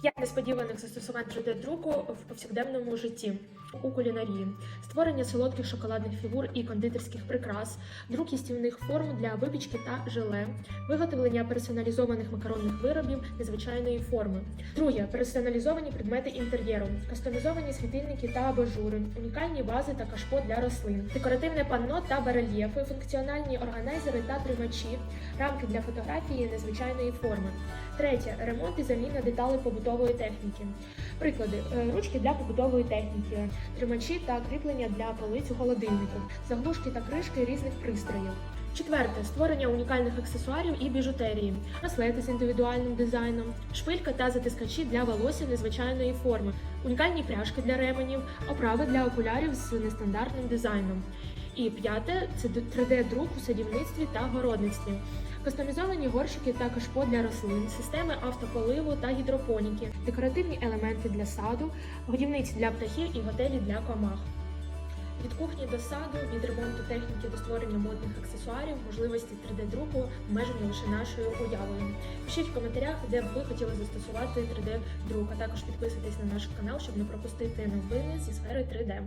П'ять несподіваних застосувань 3D-друку в повсякденному житті у кулінарії, створення солодких шоколадних фігур і кондитерських прикрас, друк їстівних форм для випічки та желе, виготовлення персоналізованих макаронних виробів незвичайної форми. Друге. Персоналізовані предмети інтер'єру, кастомізовані світильники та абажури, унікальні вази та кашпо для рослин, декоративне панно та барельєфи, функціональні органайзери та тримачі, рамки для фотографії незвичайної форми. Третє. Ремонт і заміна деталей побутової техніки. Приклади: Е, ручки для побутової техніки, тримачі та кріплення для полиць у холодильнику, заглушки та кришки різних пристроїв. Четверте створення унікальних аксесуарів і біжутерії, браслети з індивідуальним дизайном, шпилька та затискачі для волосся незвичайної форми, унікальні пряжки для ременів, оправи для окулярів з нестандартним дизайном. І п'яте це 3D-друк у садівництві та городництві. Кастомізовані горщики та кашпо для рослин, системи автополиву та гідропоніки, декоративні елементи для саду, годівниці для птахів і готелі для комах. Від кухні до саду, від ремонту техніки до створення модних аксесуарів, можливості 3D-друку обмежені лише нашою уявою. Пишіть в коментарях, де б ви хотіли застосувати 3D-друк, а також підписуйтесь на наш канал, щоб не пропустити новини зі сфери 3D.